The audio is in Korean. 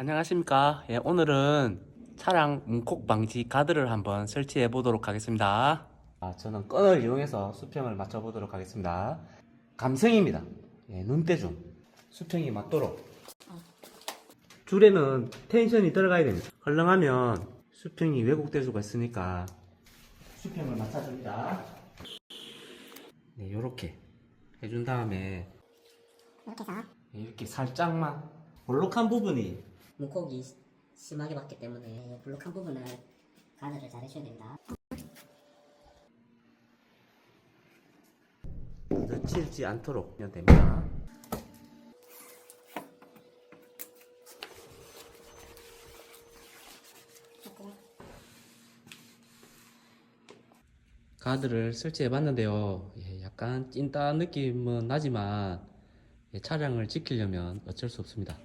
안녕하십니까. 예, 오늘은 차량 문콕 방지 가드를 한번 설치해 보도록 하겠습니다. 아, 저는 끈을 이용해서 수평을 맞춰 보도록 하겠습니다. 감성입니다. 예, 눈대중. 수평이 맞도록. 줄에는 텐션이 들어가야 됩니다. 헐렁하면 수평이 왜곡될 수가 있으니까 수평을 맞춰줍니다. 네, 요렇게 해준 다음에 이렇게 해서 이렇게 살짝만 볼록한 부분이 시- 심하게 봤기 때문에 블록한 부분을 가늘을 잘 해줘야 된다. 늦칠지 않도록 하면 됩니다. 가드를 설치해 봤는데요. 예, 약간 찐따 느낌은 나지만 예, 차량을 지키려면 어쩔 수 없습니다.